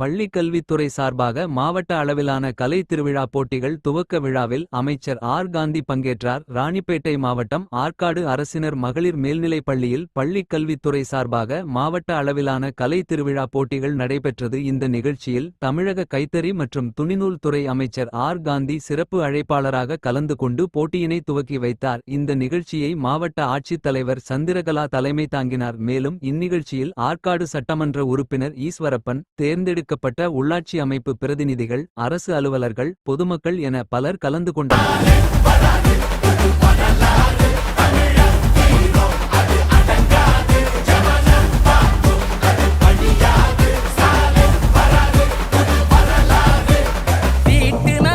பள்ளிக் கல்வித்துறை சார்பாக மாவட்ட அளவிலான கலை திருவிழா போட்டிகள் துவக்க விழாவில் அமைச்சர் ஆர். காந்தி பங்கேற்றார். ராணிப்பேட்டை மாவட்டம் ஆற்காடு அரசினர் மகளிர் மேல்நிலைப் பள்ளியில் பள்ளி கல்வித்துறை சார்பாக மாவட்ட அளவிலான கலை திருவிழா போட்டிகள் நடைபெற்றது. இந்த நிகழ்ச்சியில் தமிழக கைத்தறி மற்றும் துணிநூல் துறை அமைச்சர் ஆர். காந்தி சிறப்பு அழைப்பாளராக கலந்து கொண்டு போட்டியினை துவக்கி வைத்தார். இந்த நிகழ்ச்சியை மாவட்ட ஆட்சித்தலைவர் சந்திரகலா தலைமை தாங்கினார். மேலும் இந்நிகழ்ச்சியில் ஆற்காடு சட்டமன்ற உறுப்பினர் ஈஸ்வரப்பன் தேர்ந்தெடுக்கப்பட்ட உள்ளாட்சி அமைப்பு பிரதிநிதிகள் அரசு அலுவலர்கள் பொதுமக்கள் என பலர் கலந்து கொண்டனர். தீட்டின